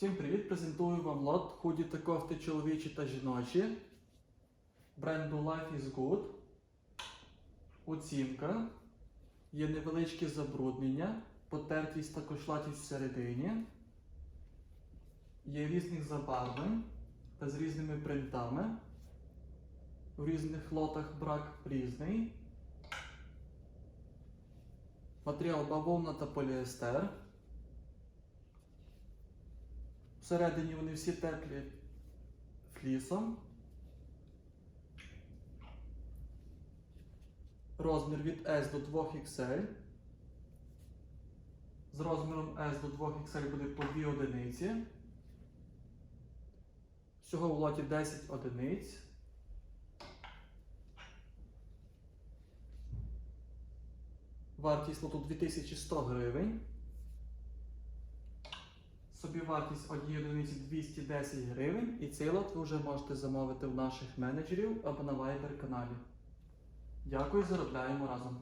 Всім привіт! Презентую вам лот худі та кофти чоловічі та жіночі. Бренду Life is Good. Оцінка. Є невеличке забруднення, потертість та кошлатість всередині. Є різних забарвлень та з різними принтами. В різних лотах брак різний. Матеріал бавовна та поліестер. Всередині вони всі теплі флісом. Розмір від S до 2XL. З розміром S до 2XL буде по 2 одиниці. Всього в лоті 10 одиниць. Вартість лоту 2100 гривень. Собівартість однієї одиниці 210 гривень, і цей лот ви вже можете замовити в наших менеджерів або на Viber каналі. Дякую, заробляємо разом.